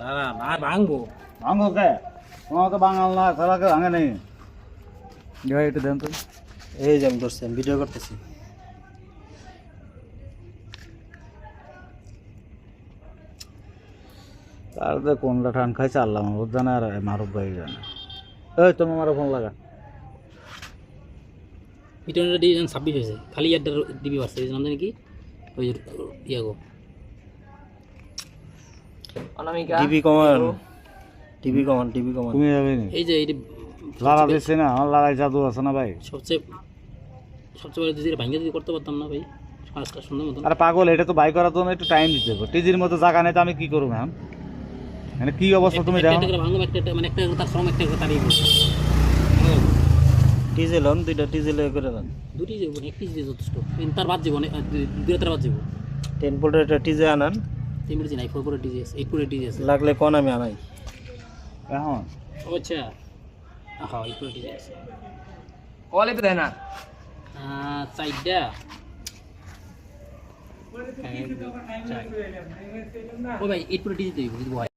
না না আর ভাঙবো কে তো বাঙাল না সবাইকে ভাঙে নেই। ভাই একটু দেন তো। এই যে আমি ধরছি আমি ভিডিও করতেছি। তার তো কোনটা ঠান খাইছে আল্লাহ মাহবুব জানে আর মারুফ ভাই জানে। এই তুমি আমার ফোন লাগা। ছাব্বিশ হয়েছে। খালি ইয়ারটার ডিবি বাড়ছে এই নাম জানি কি ওই যে ইয়াগো টিভি কমান। টিভি কমান টিভি কমান। তুমি যাবে নি? এই যে এই না আমার জাদু আছে না ভাই? সবচেয়ে সবচেয়ে বড় দিদি ভাঙ্গা যদি করতে পারতাম না ভাই কাজটা সুন্দর মতন। আরে পাগল এটা তো বাই করার জন্য একটু টাইম দিতে হবে। টিজির মতো জায়গা নেই তো আমি কি করব এখন মানে কি অবস্থা তুমি দেখো। মানে একটা তার শ্রম একটা ডিজেল হন দুইটা ডিজেল করে দেন দুটি একটি যথেষ্ট। তার বাদ দুই তার বাদ যাব টেন পোল্টের একটা টিজে আনান। মিনিট নাই ফোর করে ডিজি আছে এইট করে ডিজি লাগলে কোন আমি আনাই? এখন? আচ্ছা। হ্যাঁ এইট করে ডিজি কলে তো দেয় না। আহ, চারটা। ও ভাই এইট করে ডিজি দেবো যদি হয়